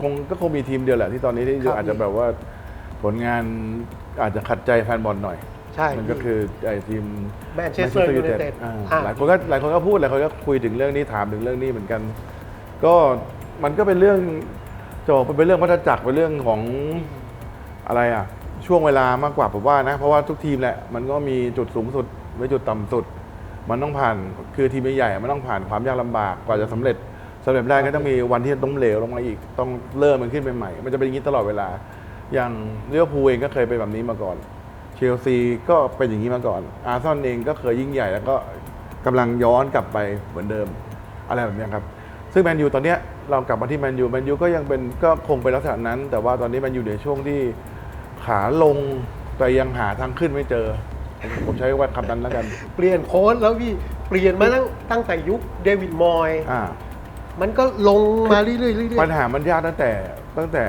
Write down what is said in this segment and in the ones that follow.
คงก็คงมีทีมเดียวแหละที่ตอนนี้ที่ครับอาจจะแบบว่าผลงานอาจจะขัดใจแฟนบอลหน่อย ใช่ มันก็คือไอ้ทีมแมนเชสเตอร์ Manchester ยูไน United เต็ดอ่าหลายคนก็หลายคนก็พูดหลายคนก็คุยถึงเรื่องนี้ถามถึงเรื่องนี้เหมือนกัน ก็มันก็เป็นเรื่องจะบอกเป็นเรื่องวัฏจักรเป็นเรื่องของอะไรอะ ช่วงเวลามากกว่าผมว่านะ เพราะว่าทุกทีมแหละมันก็มีจุดสูงสุดและจุดต่ำสุด มันต้องผ่านคือทีมใหญ่ๆมันต้องผ่านความยากลำบากกว่าจะสำเร็จ สำเร็จได้ก็ต้องมีวันที่ต้องเหลวลงมาอีก ต้องเริ่มมันขึ้นไปใหม่ มันจะเป็นอย่างนี้ตลอดเวลา อย่างเลี้ยวภูลเองก็เคยเป็นแบบนี้มาก่อน เชลซีก็เป็นอย่างนี้มาก่อน อาร์เซนอลเองก็เคยยิ่งใหญ่แล้วก็กำลังย้อนกลับไปเหมือนเดิม อะไรแบบเนี้ยครับ ซึ่งแมนยูตอนเนี้ยเรากลับมาที่แมนยู แมนยูก็ยังเป็นก็คงเป็นลักษณะนั้น แต่ว่าตอนนี้แมนยูอยู่ในช่วงที่ขาลงแต่ยังหาทางขึ้นไม่เจอ ผมใช้ว่าคำนั้นแล้วกัน เปลี่ยนโค้ชแล้วพี่ เปลี่ยนมาตั้งตั้งแต่ยุคเดวิดมอยส์อ่า มันก็ลงมาเรื่อยๆเรื่อยๆปัญหามันยากตั้งแต่ตั้งแต่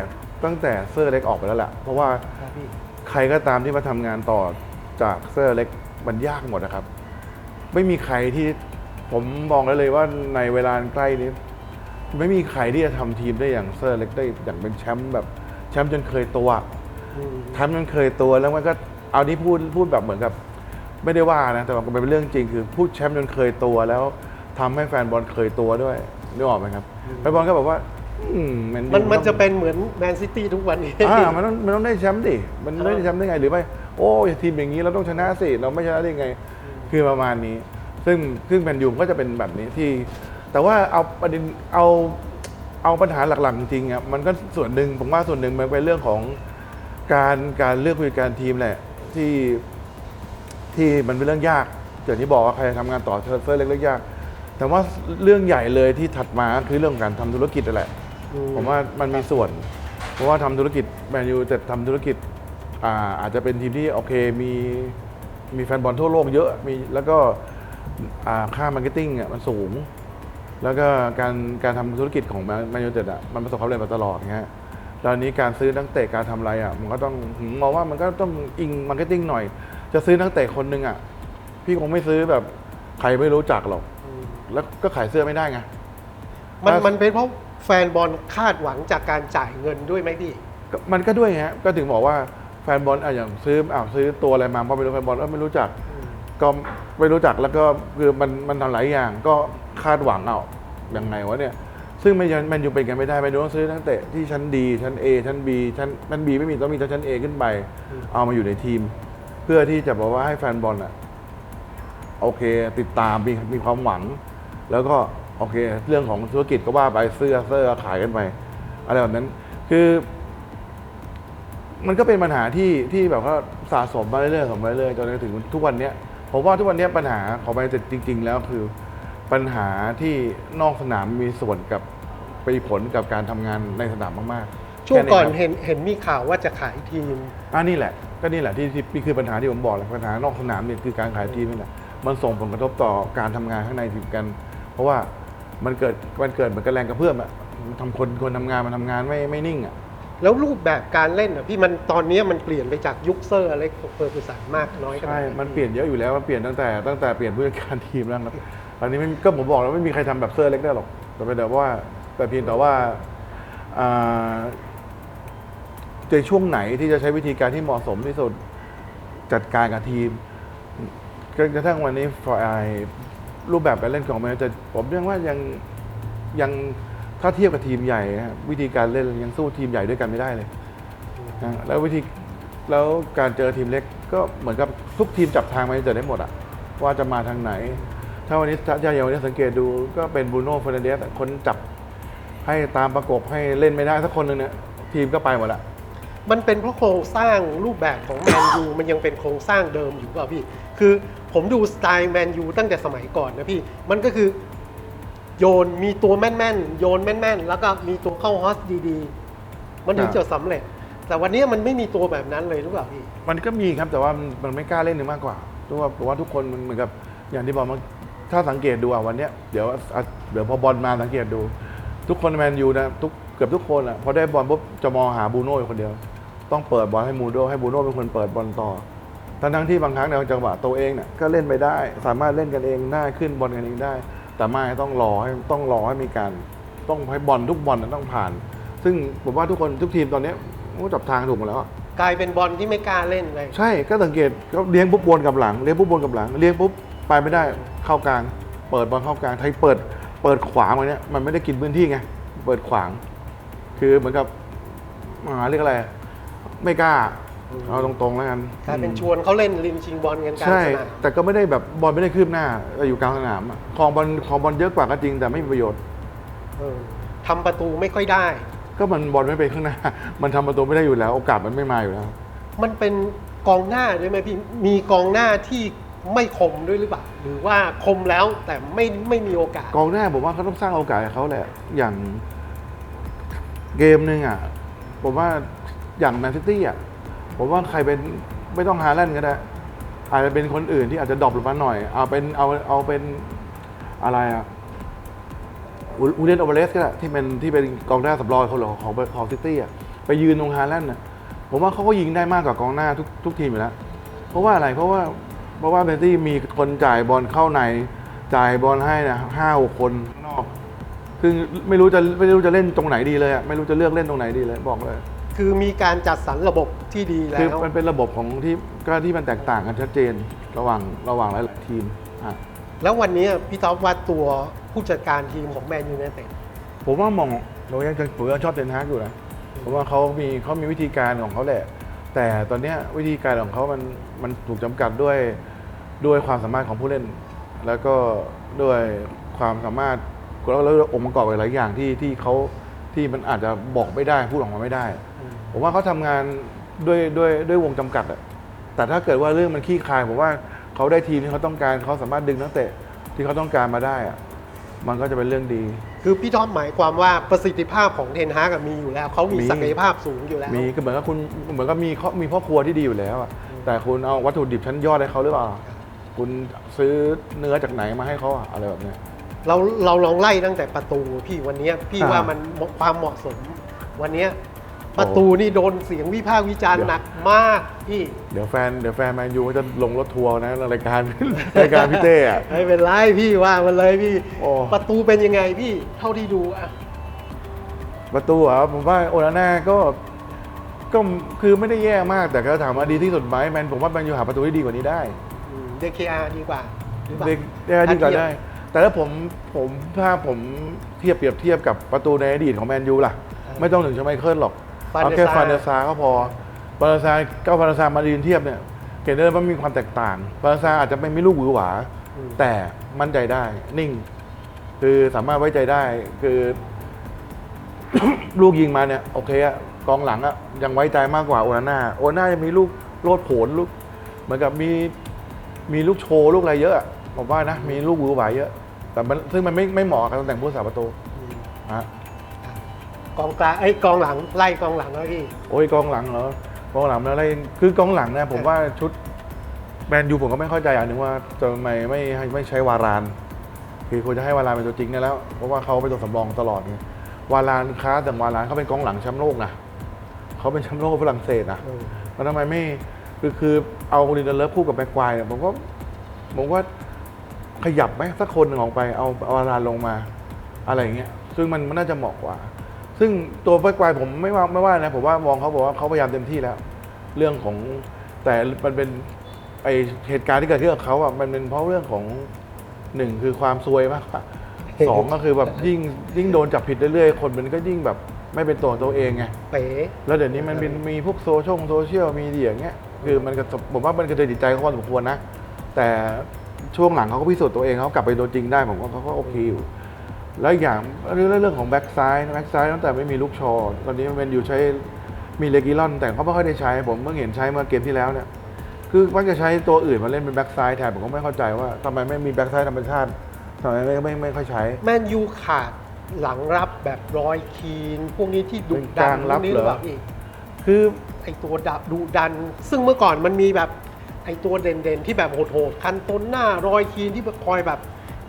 ตั้งแต่เซอร์เล็กออกไปแล้วแหละเพราะว่าครับพี่ใครก็ตามที่มาทำงานต่อจากเซอร์เล็กมันยากหมดนะครับ ไม่มีใครที่ผมมองได้เลยว่าในเวลาใกล้นี้ ไม่มีใครที่จะทำทีมได้อย่างเซอร์เล็กได้อย่างเป็นแชมป์แบบแชมป์จนเคยตัว อืม ทำจนเคยตัวแล้วมันก็เอานี้พูดพูดแบบเหมือนกับ ไม่ได้ว่านะแต่ว่ามันเป็นเรื่องจริงคือพูดแชมป์จนเคยตัวแล้วทำให้แฟนบอลเคยตัวด้วย นึกออกไหมครับแฟนบอลก็แบบว่าอืมแยูมันมันต้องจะเป็นเหมือนแมนซิตี้ทุกวันนี้ อ่ามันต้องมันต้องได้แชมป์ดิมันไม่ได้แชมป์ได้ไงหรือไม่โอ้ยทีมอย่างนี้เราต้องชนะสิเราไม่ชนะได้ไง คือประมาณนี้ ซึ่งซึ่งแมนยูก็จะเป็นแบบนี้ที่ แต่ว่าเอาประเด็นเอาเอาปัญหาหลักๆจริงๆอะมันก็ส่วนหนึ่งผมว่าส่วนหนึ่งมันเป็นเรื่องของการการเลือกผู้จัดการทีมแหละที่ที่มันเป็นเรื่องยากอย่างที่บอกว่าใครจะทำงานต่อเทอร์เฟอร์เล็กๆยาก แต่ว่าเรื่องใหญ่เลยที่ถัดมาคือเรื่องของการทำธุรกิจนั่นแหละ อืม ผมว่ามันมีส่วน เพราะว่าทำธุรกิจแมนยูแต่ทำธุรกิจอ่าอาจจะเป็นทีมที่โอเคมีมีแฟนบอลทั่วโลกเยอะมีแล้วก็อ่าค่ามาร์เก็ตติ้งอะมันสูง แล้วก็การการทำธุรกิจของแมนยูเต็ดอะมันประสบความสำเร็จมาตลอดนะฮะตอนนี้การซื้อนักเตะการทำอะไรอะมันก็ต้องผมมองว่ามันก็ต้องอิงมาร์เก็ตติ้งหน่อย จะซื้อนักเตะคนหนึ่งอะพี่คงไม่ซื้อแบบใครไม่รู้จักหรอกอืม แล้วก็ขายเสื้อไม่ได้ไง มันถ้ามัมันเป็นเพราะแฟนบอลคาดหวังจากการจ่ายเงินด้วยไหมพี่ก็มันก็ด้วยฮะก็ถึงบอกว่าแฟนบอลอะอย่างซื้ออ่าซื้อตัวอะไรมาพอไม่รู้แฟนบอลก็ไม่รู้จัก ก็ไม่รู้จักแล้วก็คือมันมันทำหลายอย่างก็คาดหวังเอายังไงวะเนี่ย ซึ่งไม่ยันมันอยู่เป็นกันไม่ได้ไม่ต้องซื้อนักเตะที่ชั้นดีชั้น A ชั้น B ชั้นชั้น B ไม่มีต้องมีชั้น A ขึ้นไปอืมเอามาอยู่ในทีม เพื่อที่จะบอกว่าให้แฟนบอลอะโอเค ติดตามมีมีความหวัง แล้วก็โอเค เรื่องของธุรกิจก็ว่าไปเสื้อเสื้อขายกันไปอะไรแบบนั้น คือ มันก็เป็นปัญหาที่ที่แบบว่าสะสมมาเรื่อยๆสะสมมาเรื่อยๆจนถึงทุกวันเนี้ยผมว่าทุกวันเนี้ยปัญหาของแมนเชสเตอร์จริง ๆ แล้วคือ ปัญหาที่นอกสนามมีส่วนกับไปผลกับการทำงานในสนามมากๆ ช่วงก่อนแค่เห็นเห็นมีข่าวว่าจะขายทีมอ่านี่แหละ ก็นี่แหละที่ที่นี่คือปัญหาที่ผมบอกแหละปัญหานอกสนามเนี่ยคือการขายทีมนี่แหละมันส่งผลกระทบต่อการทำงานข้างในทีมกัน เพราะว่ามันเกิดมันเกิดเหมือนกับแรงกระเพื่อมอะทำคนคนทำงานมันทำงานไม่ไม่นิ่งอะ แล้วรูปแบบการเล่นอะพี่มันตอนนี้มันเปลี่ยนไปจากยุคเซอร์อเล็กเฟอร์กูสันมากน้อยขนาดใช่ ไหมันเปลี่ยนเยอะอยู่แล้ว มันเปลี่ยนตั้งแต่ตั้งแต่เปลี่ยนผู้จัดการทีมแล้วครับ ตอนนี้ไม่ก็ผมบอกแล้วไม่มีใครทำแบบเซอร์เล็กได้หรอก แต่เป็นแต่ว่าแต่เพียงแต่ว่าอ่าในช่วงไหนที่จะใช้วิธีการที่เหมาะสมที่สุดจัดการกับทีมจนกระทั่งวันนี้ฝ่าย รูปแบบการเล่นของมันจะผมเรียกว่ายังยังถ้าเทียบกับทีมใหญ่วิธีการเล่นยังสู้ทีมใหญ่ด้วยกันไม่ได้เลยนะแล้ววิธีแล้วการเจอทีมเล็กก็เหมือนกับทุกทีมจับทางมาจะได้หมดอะว่าจะมาทางไหน ถ้าวันนี้ถ้าอย่างวันนี้สังเกตดูก็เป็นบูโน่เฟรนันเดสคนจับให้ตามประกบให้เล่นไม่ได้สักคนหนึ่งเนี่ยทีมก็ไปหมดละมันเป็นเพราะโครงสร้างรูปแบบของแมนยูมันยังเป็นโครงสร้างเดิมอยู่เปล่าพี่ คือ ผมดูสไตล์แมนยูตั้งแต่สมัยก่อนนะพี่ มันก็คือโยนมีตัวแม่นๆ โยนแม่นๆ แล้วก็มีตัวเข้าฮอสดีๆ มันถึงจะสำเร็จ แต่วันนี้มันไม่มีตัวแบบนั้นเลยหรือเปล่าพี่ มันก็มีครับแต่ว่ามันไม่กล้าเล่นนึงมากกว่าเพราะว่าเพราะว่าทุกคนมันเหมือนกับอย่างที่บอกมันถ้าสังเกตดูอะวันนี้เดี๋ยวเดี๋ยวพอบอลมาสังเกตดู ทุกคนแมนยูนะทุกเกือบทุกคนอะพอได้บอลปุ๊บจะมองหาบูโน่คนเดียว ต้องเปิดบอลให้มูโดให้บูโน่เป็นคนเปิดบอลต่อ ทั้งทั้งๆที่บางครั้งในจังหวะตัวเองเนี่ยก็เล่นไปได้ สามารถเล่นกันเองได้ขึ้นบอลกันเองได้ แต่ไม่ต้องรอให้ต้องรอให้มีการต้องให้บอลทุกบอลน่ะต้องผ่าน ซึ่งผมว่าทุกคนทุกทีมตอนเนี้ยก็จับทางถูกหมดแล้วอะกลายเป็นบอลที่ไม่กล้าเล่นเลยใช่ก็สังเกตก็เลี้ยงปุ๊บวนกลับหลังเลี้ยงปุ๊บวนกลับหลังเลี้ยงปุ๊บไปไม่ได้เข้ากลาง เปิดบอลเข้ากลางไทยเปิดเปิดขวางมาเนี้ยมันไม่ได้กินพื้นที่ไงเปิดขวาง คือเหมือนกับอ่าเรียกอะไร ไม่กล้า เอาตรงๆแล้วกันกลายเป็นชวนเขาเล่นริมชิงบอลกันกลางใช่สนามแต่ก็ไม่ได้แบบบอลไม่ได้คืบหน้าแต่อยู่กลางสนามอะครองบอลครองบอลเยอะกว่าก็จริงแต่ไม่มีประโยชน์ เออทำประตูไม่ค่อยได้ ก็มันบอลไม่ไปข้างหน้า มันทำประตูไม่ได้อยู่แล้ว โอกาสมันไม่มาอยู่แล้ว มันเป็นกองหน้าด้วยไหมพี่ มีกองหน้าที่ไม่คมด้วยหรือเปล่า หรือว่าคมแล้วแต่ไม่ไม่มีโอกาส กองหน้าผมว่าเขาต้องสร้างโอกาสให้เขาแหละ อย่างเกมหนึ่งอะ ผมว่าอย่างแมนซิตี้อะ ผมว่าใครเป็นไม่ต้องฮาแลนด์ก็ได้อาจจะเป็นคนอื่นที่อาจจะดรอปลงมาหน่อย เอาเป็นเอาเอาเป็นอะไรอะอูเดนโอเบเรสก็ได้ที่เป็นที่เป็นกองหน้าสำรองของของของของซิตี้อะไปยืนตรงฮาแลนด์น่ะผมว่าเขาก็ยิงได้มากกว่ากองหน้าทุกทุกทีมอยู่แล้ว เพราะว่าอะไรเพราะว่าเพราะว่าแมนตี้มีคนจ่ายบอลเข้าในจ่ายบอลให้นะห้าหกคนนอก ซึ่งไม่รู้จะไม่รู้จะเล่นตรงไหนดีเลยอะไม่รู้จะเลือกเล่นตรงไหนดีเลยบอกเลย คือมีการจัดสรรระบบที่ดีแล้คือว มันเป็นระบบของที่ก็ที่มันแตกต่างกันชัดเจนระหว่างระหว่างหลายๆทีมอะแล้ววันนี้พี่ท็อปว่าตัวผู้จัดการทีมของแมนยูไนเต็ดผมว่ามองเรายังผมยังชอบเทนฮากอยู่นะผมว่าเขามีเขามีวิธีการของเขาแหละ แต่ตอนเนี้ยวิธีการของเขามันมันถูกจำกัดด้วยด้วยความสามารถของผู้เล่น แล้วก็ด้วยความสามารถแล้วแล้วองค์ประกอบหลายๆอย่างที่ที่เขาที่มันอาจจะบอกไม่ได้พูดออกมาไม่ได้ ผมว่าเขาทำงานด้วยด้วยด้วยวงจำกัดอะแต่ถ้าเกิดว่าเรื่องมันขี้คายผมว่าเขาได้ทีมที่เขาต้องการเขาสามารถดึงนักเตะที่เขาต้องการมาได้อะมันก็จะเป็นเรื่องดี คือพี่ท็อปหมายความว่าประสิทธิภาพของเทนฮากมีอยู่แล้ว เขามีมี ศักยภาพสูงอยู่แล้ว มีก็เหมือนกับคุณเหมือนกับมีเขามีพ่อครัวที่ดีอยู่แล้วอะแต่คุณเอาวัตถุดิบชั้นยอดให้เขาหรือเปล่า คุณซื้อเนื้อจากไหนมาให้เขาอะอะไรแบบเนี้ย เราเราลองไล่ตั้งแต่ประตูพี่วันนี้พี่อ่า ว่ามันความเหมาะสม วันนี้ ประตูนี่โดนเสียงวิพากษ์วิจารณ์เดี๋ยวหนักมากพี่ เดี๋ยวแฟนเดี๋ยวแฟนแมนยูก็จะลงรถทัวร์นะรายการรายการพี่เต้อะไม่เป็นไรพี่ว่ามันเลยพี่โอ้ประตูเป็นยังไงพี่เท่าที่ดูอะประตูอะผมว่าโอนาน่าก็ก็คือไม่ได้แย่มากแต่ก็ถามว่าดีที่สุดไหมแมนผมว่าแมนยูหาประตูที่ดีกว่านี้ได้เดคอาดีกว่าหรือเปล่าเด็กได้ดีกว่าได้ แต่ถ้าผมผมถ้าผมเทียบเปรียบเทียบกับประตูในอดีตของแมนยูล่ะ ไม่ต้องถึงชไมเคิลหรอก ฟานเอาเดอร์แค่ซาร์ฟานเดอร์ซาร์ก็พอฟานเดอร์ซาร์ก็ฟานเดอร์ซาร์มายืนเทียบเนี่ยเห็นได้เลยว่ามีความแตกต่างฟานเดอร์ซาร์อาจจะไม่มีลูกหวือหวา แต่มั่นใจได้ นิ่ง คือสามารถไว้ใจได้คือ ลูกยิงมาเนี่ยโอเคอะกองหลังอะยังไว้ใจมากกว่าโอนาน่าโอนาน่ายังมีลูกโลดโผนลูก เหมือนกับมีมีลูกโชว์ลูกอะไรเยอะอะผมว่านะมีลูกหวือหวาเยอะ แต่มันซึ่งมันไม่ไม่เหมาะกับตำแหน่งผู้สาประตูฮะ กองกลางไอ้ยกองหลังไล่กองหลังแล้วพี่โอ้ยกองหลังเหรอกองหลังมันอะไรคือกองหลังเนี่ยผมว่าชุดแมนยูผมก็ไม่เข้าใจอย่างหนึ่งว่าทำไมไม่ให้ไม่ใช้วาราน คือควรจะให้วารานเป็นตัวจริงได้แล้ว เพราะว่าเขาเป็นตัวสำรองตลอดไงวารานค้าแต่วารานเขาเป็นกองหลังแชมป์โลกนะเขาเป็นแชมป์โลกฝรั่งเศสนะเออแล้วทำไมไม่คือคือเอาลินเดอร์เลิฟคู่กับแม็กควายเนี่ยผมก็ผมว่าขยับไหมสักคนหนึ่งออกไปเอาเอาวารานลงมา อะไรอย่างเงี้ยซึ่งมันมันน่าจะเหมาะกว่า ซึ่งตัวแม็กควายผมไม่ว่าไม่ว่านะผมว่ามองเขาบอกว่าเขาพยายามเต็มที่แล้ว เรื่องของแต่มันเป็นไอเหตุการณ์ที่เกิดขึ้นกับเขาอะมันเป็นเพราะเรื่องของหนึ่งคือความซวยมากกว่าสองก็คือแบบยิ่งยิ่งโดนจับผิดเรื่อยๆคนมันก็ยิ่งแบบไม่เป็นตัวของตัวเองไงเป๋แล้วเดี๋ยวนี้มันเป็นมีพวกโซเชียลโซเชียลมีเดียอย่างเงี้ยคือมันก็ผมว่ามันกระเทือนจิตใจเขาพอสมควรนะ แต่ช่วงหลังเขาก็พิสูจน์ตัวเองเขากลับไปตัวจริงได้ผมว่าเขาก็โอเคอยู่ แล้วอีกอย่างเรื่องเรื่องของแบ็กซ้ายแบ็กซ้ายตั้งแต่ไม่มีลูกชอตอนนี้มันเป็นอยู่ใช้มีเลกิลอน แต่เขาไม่ค่อยได้ใช้ ผมเพิ่งเห็นใช้เมื่อเกมที่แล้วเนี่ยคือมักจะใช้ตัวอื่นมาเล่นเป็นแบ็กซ้ายแทนผมก็ไม่เข้าใจว่าทำไมไม่มีแบ็กซ้ายธรรมชาติทำไมไม่ไม่ไม่ค่อยใช้ แมนยูขาดหลังรับแบบรอยคีน พวกนี้ที่ดุเป็นดักลานงพรัวบกนี้หเหรรืออเปล่าพี่คือไอตัวดับดุดัน ซึ่งเมื่อก่อนมันมีแบบไอตัวเด่นๆที่แบบโหดๆคันต้นหน้ารอยคีนที่คอยแบบ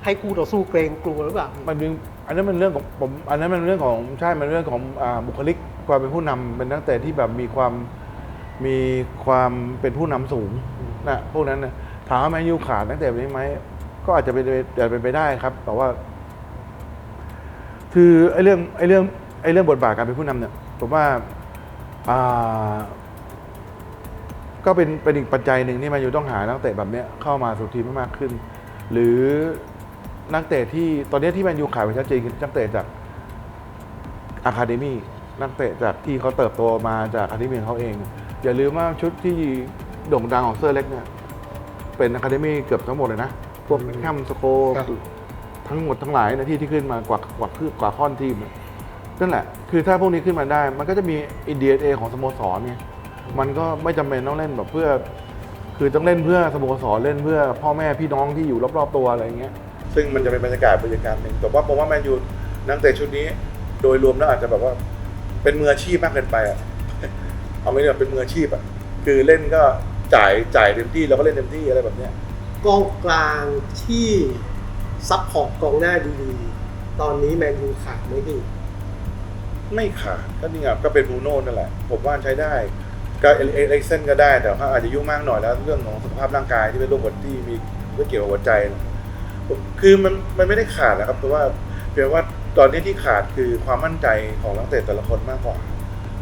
ให้คู่ต่อสู้เกรงกลัวหรือเปล่าพี่มันเป็นอันนั้นมันเรื่องของผมอันนั้นมันเรื่องของใช่ มันเรื่องของอ่าบุคลิกความเป็นผู้นำเป็นนักเตะที่แบบมีความมีความเป็นผู้นำสูงนะพวกนั้นนะถามว่าแมนยูขาดนักเตะแบบนี้ไหมก็อาจจะเป็นอาจจะเป็นไปได้ครับ แต่ว่า คือไอ้เรื่องไอ้เรื่องไอ้เรื่องบทบาทการเป็นผู้นำเนี่ยผมว่าอ่า ก็เป็นเป็นอีกปัจจัยหนึ่งที่แมนยูต้องหานักเตะแบบเนี้ยเข้ามาสู่ทีมให้มากขึ้น หรือ นักเตะที่ตอนนี้ที่แมนยูขายไปชัดเจนคือนักเตะจากอะคาเดมี่นักเตะจากที่เขาเติบโตมาจากอะคาเดมี่ของเขาเอง อย่าลืมว่าชุดที่โด่งดังของเซอร์เล็กเนี่ยเป็นอะคาเดมี่เกือบทั้งหมดเลยนะพวกแคมสโคครับทั้งหมดทั้งหลายนะที่ที่ขึ้นมากว่ากว่าคือกว่าค่อนทีมเนี่ยนั่นแหละ คือถ้าพวกนี้ขึ้นมาได้ มันก็จะมีอินเดียเอของสโมสรเนี่ยมันก็ไม่จำเป็นต้องเล่นแบบเพื่อ คือต้องเล่นเพื่อสโมสรเล่นเพื่อ พ่อแม่พี่น้องที่อยู่รอบๆตัวอะไรอย่างเงี้ย ซึ่งมันจะเป็นบรรยากาศบรรยากาศหนึ่งแต่ว่าผมว่าแมนยูนักเตะชุดนี้ โดยรวมแล้วอาจจะแบบว่า เป็นมืออาชีพมากเกินไปอะเอาไม่ได้เป็นมืออาชีพอะคือเล่นก็จ่ายจ่ายเต็มที่แล้วก็เล่นเต็มที่อะไรแบบเนี้ยกองกลางที่ซัพพอร์ตกองหน้าดีๆตอนนี้แมนยูขาดไหมพี่ไม่ขาดก็นี่ไงก็เป็นบรูโน่นั่นแหละ ผมว่าใช้ได้ก็เอเอเล็กเซนก็ได้แต่ว่าอาจจะยุ่งมากหน่อยแล้ว เรื่องของสุขภาพร่างกายที่เป็นโรคหัวที่มีเรื่องเกี่ยวกับหัวใจนะผม คือมันมันไม่ได้ขาดนะครับแต่ว่าเพียงว่าตอนนี้ที่ขาดคือความมั่นใจของนักเตะแต่ละคนมากกว่า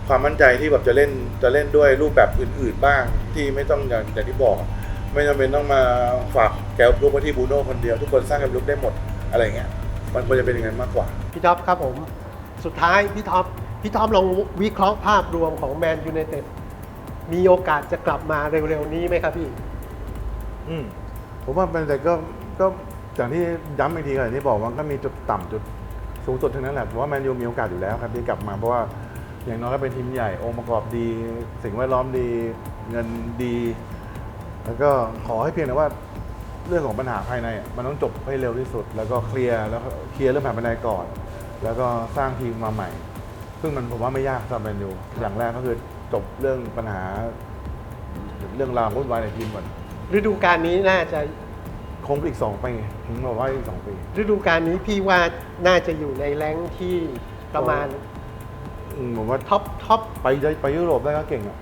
ความมั่นใจที่แบบจะเล่นจะเล่นด้วยรูปแบบอื่น ๆบ้าง ที่ไม่ต้องอย่างอย่างที่บอก ไม่จำเป็นต้องมาฝากแกวลุกไว้ที่บรูโน่คนเดียว ทุกคนสร้างแกวลุกได้หมดอะไรอย่างเงี้ยมันควรจะเป็นอย่างนั้นมากกว่า พี่ท็อปครับผม สุดท้ายพี่ท็อปพี่ท็อปลองวิเคราะห์ภาพรวมของแมนยูไนเต็ดมีโอกาสจะกลับมาเร็วๆนี้ไหมครับพี่ อืมผมว่าเป็นแต่ก็ก็ อย่างที่ย้ำอีกทีก่อนที่บอกว่าก็มีจุดต่ำจุดสูงสุดทั้งนั้นแหละผมว่าแมนยูมีโอกาสอยู่แล้วครับที่กลับมาเพราะว่าอย่างน้อยก็เป็นทีมใหญ่องค์ประกอบดี สิ่งแวดล้อมดีเงินดี แล้วก็ขอให้เพียงแต่ว่าเรื่องของปัญหาภายในอะมันต้องจบให้เร็วที่สุด แล้วก็เคลียร์แล้วเคลียร์เรื่องปัญหาภายในก่อน แล้วก็สร้างทีมมาใหม่ ซึ่งมันผมว่าไม่ยากสำหรับแมนยูอย่างแรกก็คือจบเรื่องปัญหา เรื่องราววุ่นวายในทีมก่อนฤดูกาลนี้น่าจะ คงอีกสองปีถึงบอกว่าอีกสองปี ฤดูกาลนี้พี่ว่าน่าจะอยู่ในแรงค์ที่ประมาณอืมผมว่าท็อปท็อปไปได้ไปยุโรปได้ก็เก่งอะ